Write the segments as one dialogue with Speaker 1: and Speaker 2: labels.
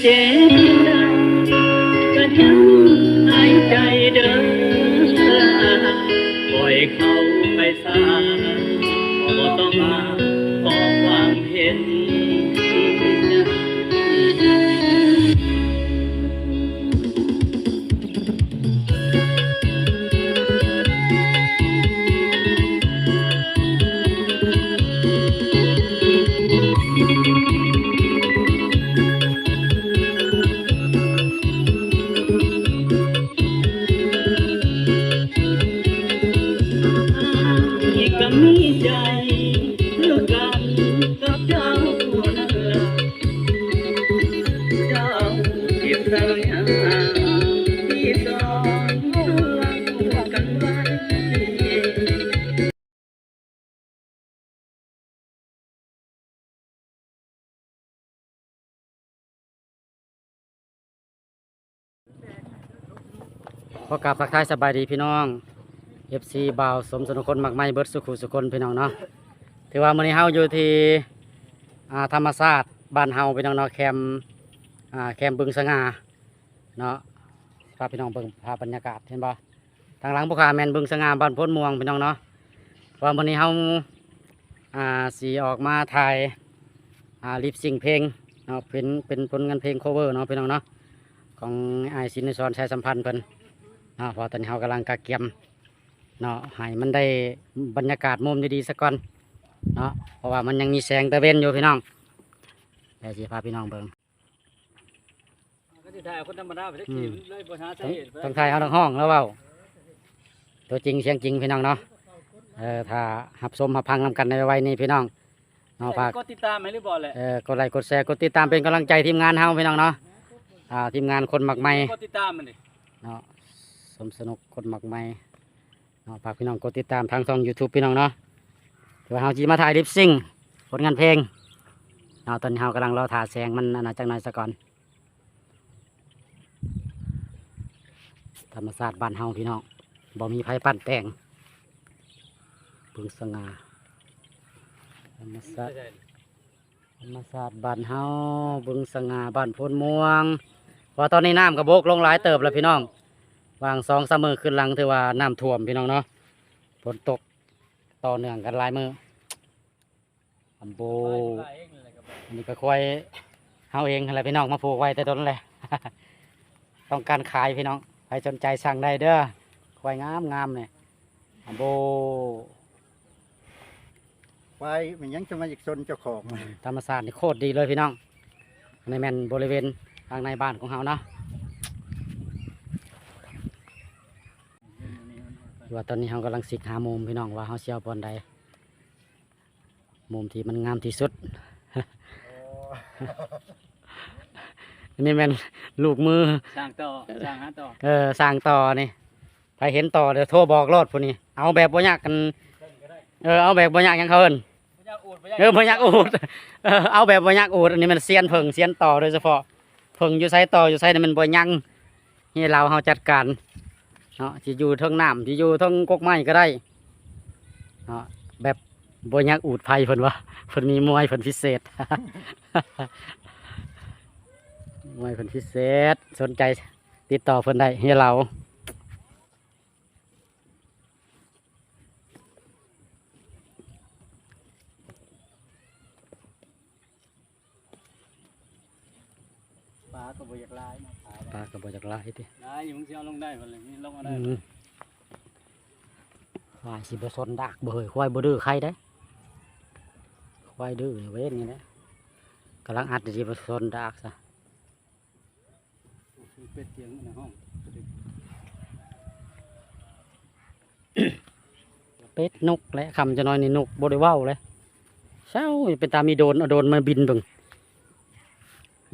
Speaker 1: เจ็บก็ยังหายใจเดินปล่อยเขาไปสา ที่สัญญาที่สอนเรากันไว้
Speaker 2: ขอกราบทักทายสบายดีพี่น้อง FC บ่าวสมสนุกคนมักไม้เบิร์ดสุขุสุคนพี่น้องเนาะถือว่ามื้อนี้เฮาอยู่ที่ธรรมศาสตร์บ้านเฮาพี่น้องเนาะแคมป์ อ่าแคมบึงสง่าเนาะพาพี่น้องเบิ่งภาพบรรยากาศเห็นบ่ทางหลังพวกขาแมนบึงสง่าบ้านพ้นม่วงพี่น้องเนาะว่ามื้อนี้เฮาอ่าสิออกมาถ่ายอ่าลิปซิงเพลงเนาะเป็นเป็นผลงานเพลง cover เนาะพี่น้องเนาะของไอายสินสอนชัยสัมพันธ์เพิ่นเนาะพอตอนนี้เรากำลังกะเกียมเนาะให้มันได้บรรยากาศมุมดีๆสักก่อนเนาะเพราะว่ามันยังมีแสงตะเวนอยู่พี่น้องเดี๋ยวสิพาพี่น้องเบิ่ง
Speaker 1: ก็จะถ่ายคนธรรมดาไปสัก
Speaker 2: อื
Speaker 1: ที
Speaker 2: ม
Speaker 1: เลยปัญหาสา
Speaker 2: ต้อง
Speaker 1: เหตุไป
Speaker 2: ต้องถ่ายเอาทั้งห้องแล้วเว้าตัวจริงเสียงจริงพี่น้องเนาะเออถ้าหับสมหับพังนำกันในวัยนี้พี่น้องเนาะฝาก
Speaker 1: ก็ติดตามไหมหรือบ่แหละ
Speaker 2: เออกดไลค์กดแชร์กดติดตามเป็นกำลังใจทีมงานเฮาพี่น้องเนาะอ่าทีมงานคนหมักไม้
Speaker 1: ก็ติดตามมันดิ
Speaker 2: เนาะสมสนุกคนหมักไม้เนาะฝากพี่น้องกดติดตามทางช่อง YouTube พี่น้องเนาะถือว่าเฮาจีมาถ่ายลิปซิงผลงานเพลงเนาะตอนนี้เฮากำลังรอถ่าแสงมันอันนะจังหน่อยซะก่อน ธรรมศาสตร์บ้านเฮาพี่น้องบ่มีไผ่ปั้นแต่งบึงสง่าธรรมศาสตร์ธรรมศาสตร์บ้านเฮาบึงสง่าบ้านพนม่วงเพอตอนนี้น้ำกระโบกลงหลายเติบแล้วพี่น้องวางสองสามมือขึ้นหลังถือว่าน้ำท่วมพี่น้องเนาะฝนตกต่อเนื่องกันหลายมืออัมโบอันนี้ก็ควายเฮาเองอะไรพี่น้องมาผูกไว้แต่ต้นเลย ต้องการขายพี่น้อง ใครสนใจสั่งได้เด้อควายงามงามเนี่ยอัมโบ
Speaker 3: ไปมันยังจะมาอีกซนเจ้าของ
Speaker 2: ธรรมศาสตร์นี่โคตรดีเลยพี่น้องในแม่นบริเวณทางในบ้านของเฮาเนาะว่าตอนนี้เฮากำลังสิกหามุมพี่น้องว่าเฮาเสียวบอลใดมุมที่มันงามที่สุด อันนี่แม่นลูกมือ
Speaker 1: สร้างต่อสร้างหาต่อ
Speaker 2: เออสร้างต่อนี่ใครเห็นต่อเดี๋ยวโทรบอกรถพวกนี้ เอาแบบบ่ยากกัน เออเอาแบบบ่ยากหยังเขาเอิ้น
Speaker 1: พญาอูดพญา
Speaker 2: เออบ่ยากอูดเออเอาแบบบ่ยากอูดอันนี้มันเซียนเพิ่งเซียนต่อโดยเฉพาะเพิ่งอยู่ไสต่ออยู่ไสนี่มันบ่ยังนี่เราเฮาจัดการเนาะสิอยู่เทิงน้ำสิอยู่เทิงกกไม้ก็ได้เนาะแบบบ่ยากอูดไผเพิ่นว่าเพิ่นมีมวยเพิ่นพิเศษ มวยเพิ่นพิเศษ สนใจติดต่อเพิ่นได้เฮียเรา
Speaker 1: ปลาก็บ่อยากลายนะปลา
Speaker 2: ปลาก็บ่จากหลายติ
Speaker 1: ลายอยู่มึงสิเอาลงได้บ่เลยนี่ลงเอาได้
Speaker 2: อืมควายสิบสนดักบ่เฮยควายบ่ดื้อใครได้ควายดื้อเว้นนี่แหละกำลังอัดสิบสนดักซะ
Speaker 1: เป็ดเตียงในห้อง
Speaker 2: เป็ดนกและคำจะน้อยนี่นกบ่ได้เว้าเลยเช้าเป็นตามีโดรนเอาโดรนมาบินเบิ่ง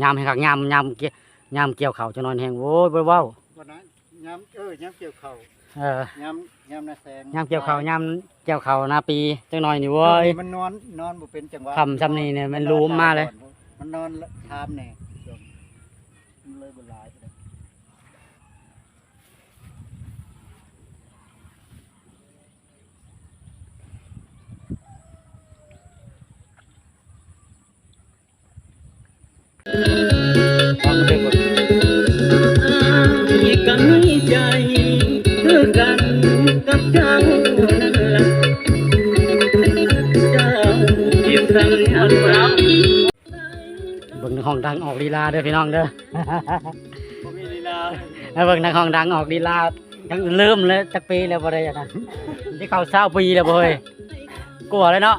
Speaker 2: ยามให้คักยามยามเกี่ยยามเกี่ยวข้าวจะน้อยแฮงโว้ยบ่ได้เว้า
Speaker 3: วันนั้นย้ำเออย้ำเกี่ยวเข่า
Speaker 2: เออ
Speaker 3: ย้ำย้ำนาแสง
Speaker 2: ยามเกี่ยวข้าวยามเกี่ยวข้าวหนาปีจังน้อยนี่เว้ย
Speaker 3: มันนอนนอนบ่เป็นจังหวะ
Speaker 2: คำซ้ำนี่เนี่ยมันรู้มาเลย
Speaker 3: มันนอนทามแน่มันเลยบ่หลาย เธ
Speaker 1: ออันรัก
Speaker 2: เบิ่งในห้องดังออกลีลาเด้อพี่น้องเด้อ
Speaker 1: ผมมีลีลา
Speaker 2: แล้วเบิ่งในห้องดังออกลีลายังลืมเลยจักปีแล้วบ่ได้อะนะที่เขาเศร้าปีแล้วบ่เฮ้ยกลัวเลยเนาะ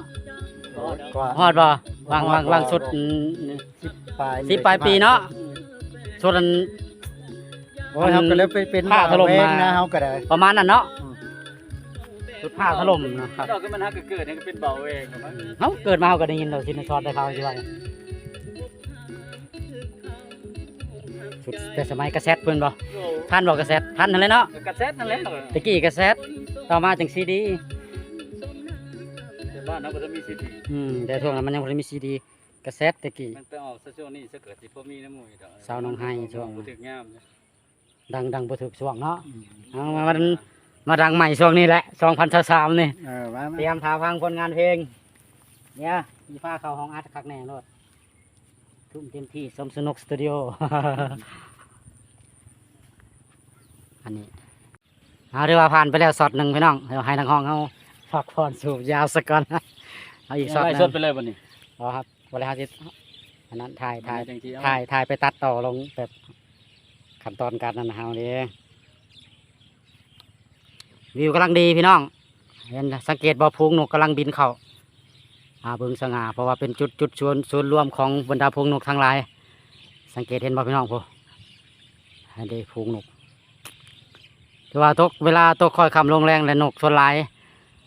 Speaker 3: กว่า
Speaker 2: ฮอดบ่วางวางวางสุดอืม
Speaker 3: สิบปลาย
Speaker 2: สิบปลายปีเนาะสุดอัน
Speaker 3: โอ้ยเขาก็เลยไปเป็น
Speaker 2: ผ้าถล่มมา
Speaker 3: เองนะเขาก็ได้
Speaker 2: ประมาณนั้นเนาะ สุดผ้าถล่มเนาะครับ
Speaker 1: ดอกก็มันฮักเกิดเนี่ยก็เป็นเบาเองครับ
Speaker 2: เฮาเกิดมาเฮาก็ได้ยินดอกสินชอดได้เขาสิว่าชุดแต่สมัยกระแซดเพิ่นบ่ท่านบ่กระแซดท่านนั่นแหละเนาะ
Speaker 1: กระแซดนั่นแหละ
Speaker 2: ตะกี้กระแซดต่อมาจังซีดี
Speaker 1: แต่บ้านเราก็จะมีสิทธิ์
Speaker 2: อืมแต่ช่วงนั้นมันยังบ่ได้มีซีดีกระแซดตะกี้
Speaker 1: มันไปออกซะช่วงนี้จะเกิดสิพ่อมีน้ำมูกดอก
Speaker 2: สาวน้องไห้ช่วง
Speaker 1: บ่ถึกงาม
Speaker 2: ดังดังบ่ถึกช่วงเนาะเอามามัน มาดังใหม่ช่วงนี้แหละ2023นี่
Speaker 3: เออมา
Speaker 2: เตรียมทาฟังผลงานเพลง เนี่ยมีฟ้าเข้าห้องอัดคักแน่รถทุ่มเต็มที่สมสนุกสตูดิโอ อันนี้เอาเรียกว่าผ่านไปแล้วสอดหนึ่งพี่น้องเดี๋ยวให้ทางห้องเขาพักผ่อนสูบยาวสักก่อนเอาอีกสอดห
Speaker 1: ไล่
Speaker 2: นึ่
Speaker 1: สด
Speaker 2: ง
Speaker 1: ไปเลยวันนี้
Speaker 2: อ๋อครับบริหารจิตอันนั้นถ่ายถ่าย
Speaker 1: จังที่เอา
Speaker 2: ถ่ายถ่ายไปตัดต่อลงแบบขั้นตอนการนั่นนะเฮาเด้ วิวกำลังดีพี่น้อง เห็นสังเกตบ่อพุงนกกำลังบินเข้าอาเบิงสง่าเพราะว่าเป็นจุดจุดชวนศูนรวมของบรรดาพุงนกทั้งหลาย สังเกตเห็นบ่พี่น้องพอให้ได้พุงนกคือว่าตกเวลาตกคอยคำลงแรงและนกส่วนหลาย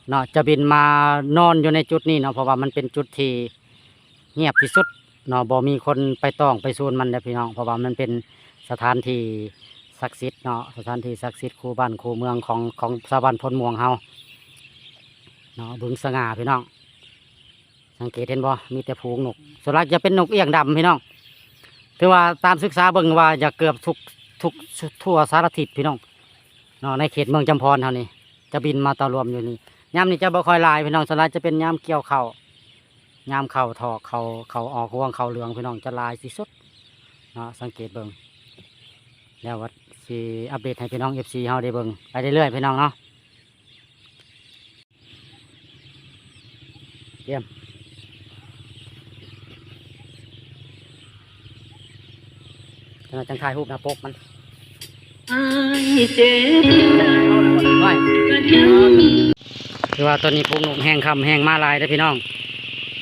Speaker 2: เนาะจะบินมานอนอยู่ในจุดนี้เนาะเพราะว่ามันเป็นจุดที่เงียบที่สุดเนาะบ่มีคนไปต้องไปซูนมันเด้อพี่น้อง เพราะว่ามันเป็นสถานที่ ศักดิ์สิทธิ์เนาะสถานที่ศักดิ์สิทธิ์คู่บ้านคู่เมืองของของชาวบ้านพลม่วงเฮาเนาะบึงสง่าพี่น้อง สังเกตเห็นบ่มีแต่ผูงนกส่วนมากจะเป็นนกเอี้ยงดำพี่น้องถือว่าตามศึกษาเบิ่งว่าจะเกือบทุกทุกทั่วสารทิศพี่น้องเนาะในเขตเมืองจำพรเท่านี้จะบินมาต่อรวมอยู่นี่ยามนี้จะบ่ค่อยลายพี่น้องส่วนมากจะเป็นยามเกี่ยวเข่ายามเข่าถอกเข่าเข่าออกห่วงเข่าเหลืองพี่น้องจะลายที่สุดเนาะสังเกตเบิ่งแล้วว่า สิอัปเดตให้พี่น้อง FC เฮาได้เบิ่งไปเรื่อยๆพี่น้องเนาะจังจังถ่ายรูปหน้าปกมัน
Speaker 1: อ้ายเจ็บใจ
Speaker 2: ไว้
Speaker 1: ก็ยัง
Speaker 2: คือว่าตอนนี้พุงนกแห้งคำแห้งมาลายเด้อพี่น้อง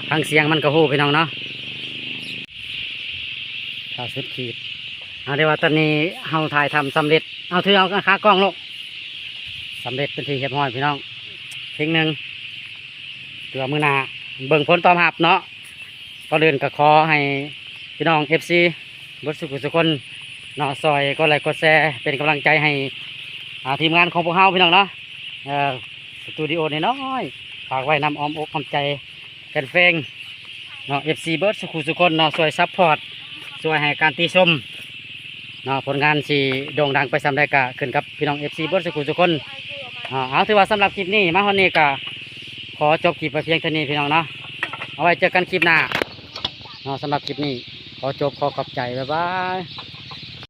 Speaker 2: ทางเสียงมันก็ฮู้พี่น้องเนาะข้าวสุดขีด เอาเดี๋ยวว่าตอนนี้เฮาถ่ายทำสำเร็จ เอาถือเอาขากล้องลงสำเร็จเป็นทีเรียบร้อยพี่น้องเพลงหนึ่งเตือมือหนาเบิ่งผลตอบรับเนาะก็เดินก็ขอให้พี่น้องเอฟซีบดสุขสุขคนเนาะซอยก็ไลค์กดแชร์เป็นกำลังใจให้ทีมงานของพวกเฮาพี่น้องเนาะเออสตูดิโอน้อยฝากไว้นำอ้อมอกอ้อมใจกันเฟงเนาะเอฟซีเบิร์ดสุขุสุขคนเนาะช่วยซัพพอร์ตช่วยให้การตีชม เนาะผลงานสีโด่งดังไปสำได้กะขึ้นกับพี่น้องเอฟซีเบิร์ดสุลสุคนอ่าเอาถือว่าสำหรับคลิปนี้มาฮอนนี้กะขอจบคลิปไปเพียงเท่านี้พี่น้องเนาะเอาไว้เจอกันคลิปหน้าเนาะสำหรับคลิปนี้ขอจบขอขอบใจบ๊ายบาย